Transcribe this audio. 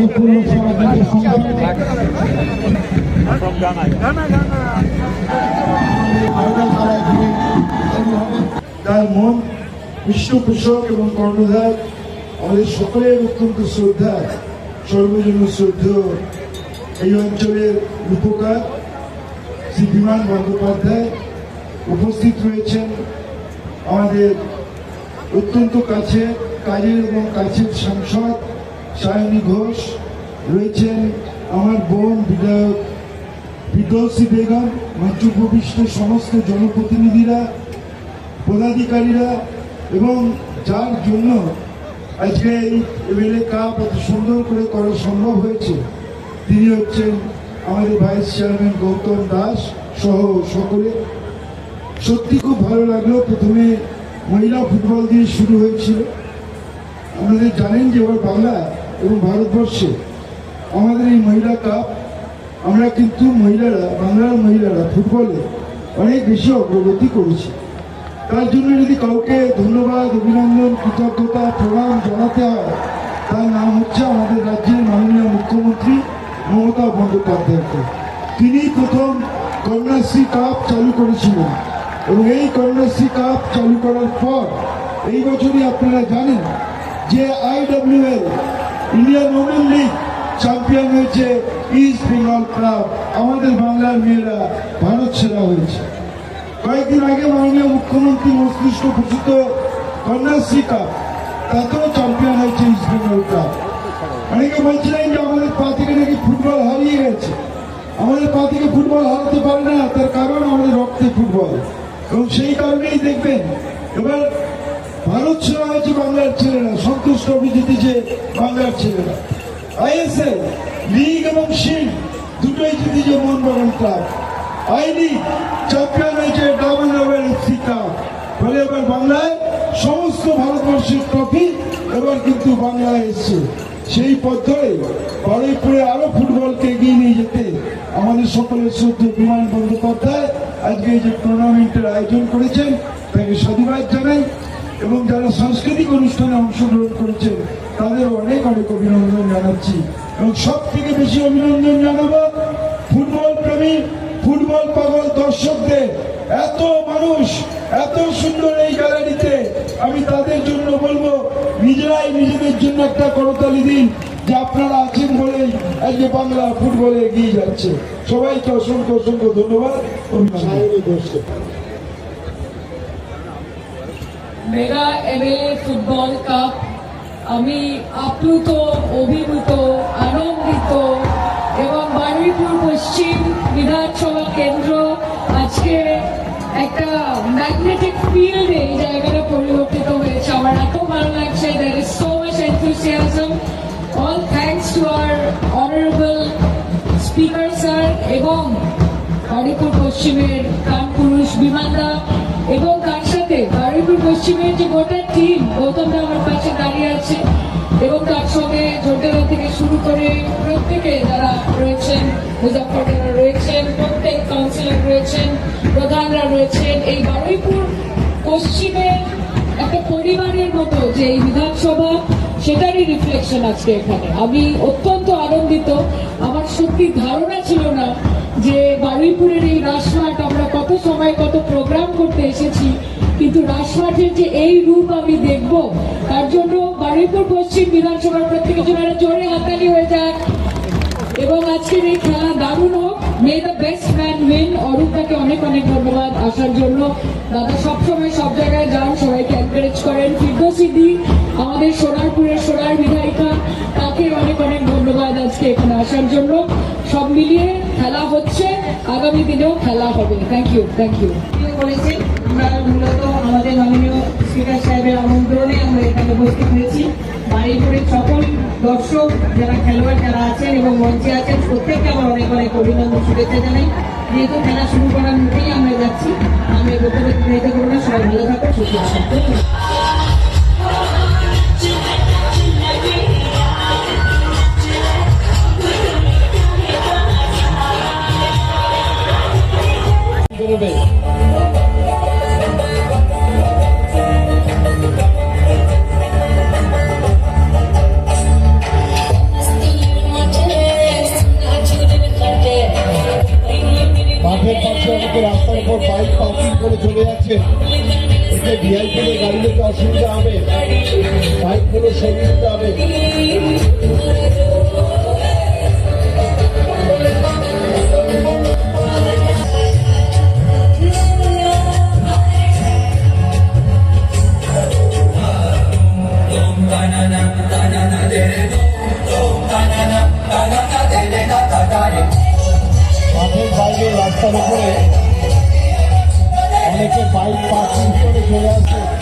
লোকসভা কেন্দ্রের আরও তারা মন পৃষ্ঠপোষক এবং কর্ণধার আমাদের সকলের অত্যন্ত শ্রদ্ধা সর্বজন শ্রদ্ধেয় এই অঞ্চলের রূপকার শ্রী বিমান বন্দ্যোপাধ্যায় উপস্থিত রয়েছেন আমাদের অত্যন্ত কাছে কাজের এবং কাছের সাংসদ সায়নী ঘোষ, রয়েছেন আমার বোন বিধায়ক বিদ্যসী বেগম মঞ্চ উপবিষ্ট সমস্ত জনপ্রতিনিধিরা, পদাধিকারীরা, এবং যার জন্য আজকে এই এমএলএ কাপ এত সুন্দর করে করা সম্ভব হয়েছে, তিনি হচ্ছেন আমাদের ভাইস চেয়ারম্যান গৌতম দাস সহ সকলে। সত্যি খুব ভালো লাগল, প্রথমে মহিলা ফুটবল দিয়ে শুরু হয়েছিল। আমাদের জানেন যে এবার বাংলা এবং ভারতবর্ষে আমাদের এই মহিলা কাপ আমরা কিন্তু মহিলারা, বাংলার মহিলারা ফুটবলে অনেক বেশি অগ্রগতি করেছি। তার জন্য যদি কাউকে ধন্যবাদ, অভিনন্দন, কৃতজ্ঞতা, প্রণাম জানাতে হয়, তার নাম হচ্ছে আমাদের রাজ্যের মাননীয় মুখ্যমন্ত্রী মমতা বন্দ্যোপাধ্যায়কে। তিনি প্রথম কন্যাশ্রী কাপ চালু করেছিলেন এবং এই কন্যাশ্রী কাপ চালু করার পর এই বছরই আপনারা জানেন যে IWL Indian women league champion হয়েছে ইস্ট বেঙ্গল ক্লাব আমাদের বাংলার মেয়েরা ভারত সেরা হয়েছে। কয়েকদিন আগে মাননীয় মুখ্যমন্ত্রী মস্তিষ্ক ঘোষিত কন্যাশ্রী কাপ তাতেও চ্যাম্পিয়ন হয়েছে ইস্ট বেঙ্গল ক্লাব অনেকে বলছিলেন যে আমাদের পা থেকে নাকি ফুটবল হারিয়ে গেছে। আমাদের পা থেকে ফুটবল হারাতে পারে না, তার কারণ আমাদের রক্তে ফুটবল। এবং সেই কারণেই দেখবেন, এবার ভারত সেরা হয়েছে বাংলার ছেলেরা সন্তোষ ট্রফি জিতেছে বাংলার ছেলেরা, আইএসএল, লিগ এবং শিল্ড দুটোই জিতেছে Mohun Bagan club I league champion হয়েছে ডাবল ডাবল এফসি কাপ ফলে এবার বাংলায় সমস্ত ভারতবর্ষের ট্রফি এবার কিন্তু বাংলায় এসছে। সেই পথ ধরে বারুইপুরে আরও ফুটবলকে এগিয়ে নিয়ে যেতে আমাদের সকলের শ্রদ্ধ বিমান বন্দ্যোপাধ্যায় আজকে যে টুর্নামেন্টের আয়োজন করেছেন, তাকে সাধুবাদ জানাই। এবং যারা সাংস্কৃতিক অনুষ্ঠানে অংশগ্রহণ করেছেন তাদের অনেক অনেক অভিনন্দন জানাচ্ছি। এবং সব থেকে বেশি অভিনন্দন জানাব ফুটবল প্রেমী, ফুটবল পাগল দর্শকদের। এত মানুষ, এত সুন্দর এই গ্যালারিতে। আমি তাদের জন্য বলব, নিজেরাই নিজেদের জন্য একটা করতালি দিন, যে আপনারা আছেন বলেই আজকে বাংলা ফুটবলে এগিয়ে যাচ্ছে। সবাইকে অসংখ্য অসংখ্য ধন্যবাদ। অভিনন্দন। মেগা এমএলএ ফুটবল কাপ আমি আপ্লুত অভিভূত আনন্দিত এবং বারুইপুর পশ্চিম বিধানসভা কেন্দ্র আজকে একটা ম্যাগনেটিক ফিল্ডে এই জায়গাটা পরিবর্তিত হয়েছে আমার এত ভালো লাগছে there is so much enthusiasm all thanks to our honourable speaker sir এবং বারুইপুর পশ্চিমের কানপুরুষ বিমানদা এবং তার সাথে পশ্চিমের যে গোটা টিম গৌতমদা আমার পাশে দাঁড়িয়ে আছে এবং তার সঙ্গে জোটেরা থেকে শুরু করে প্রত্যেকে যারা রয়েছেন মুজাফরারা রয়েছেন, প্রত্যেক কাউন্সিলর রয়েছেন, প্রধানরা রয়েছেন, এই বারুইপুর পশ্চিমের একটা পরিবারের মতো যে এই বিধানসভা, সেটারই রিফ্লেকশন আজকে এখানে। আমি অত্যন্ত আনন্দিত। আমার সত্যি ধারণা ছিল না যে বারুইপুরের এই রাসমাট আমরা কত সময় কত প্রোগ্রাম করতে এসেছি। কিন্তু রাসমাটের যে এই রূপ আমি দেখব, তার জন্য বারুইপুর পশ্চিম বিধানসভার প্রত্যেকের জন্য জোরে হাতালি হয়ে যাক। এবং আজকের এই খেলা দারুণ হোক। May the best man win অরূপদাকে অনেক অনেক ধন্যবাদ আসার জন্য। দাদা সবসময় সব জায়গায় যান, সবাইকে এনকারেজ করেন। ফিরদোসি দি, আমাদের সোনারপুরের সোনার বিধায়িকা, তাকে অনেক অনেক ধন্যবাদ আজকে এখানে আসার জন্য। সব মিলিয়ে খেলা হচ্ছে। আগামী দিনেও খেলা হবে। থ্যাংক ইউ থ্যাংক ইউ করেছে স্পিকার সাহেবের আমন্ত্রণে আমরা এখানে উপস্থিত হয়েছি। বাড়িপুরের সকল দর্শক, যারা খেলোয়াড়, যারা আছেন এবং মঞ্চে আছেন, প্রত্যেককে আমার অনেক অনেক অভিনন্দন, শুভেচ্ছা জানাই। যেহেতু খেলা শুরু করার মুখেই আমরা যাচ্ছি আমি বক্তব্য সবাই ভালো থাকো সুস্থ পর বাইক পার্কিং করে চলে যাচ্ছে। এতে ভিআইপিদের গাড়ি যেতে অসুবিধা হবে। বাইকগুলো সরিয়ে দিতে হবে। রাস্তার উপরে অনেকে বাইক পার্কিং করে চলে আসে।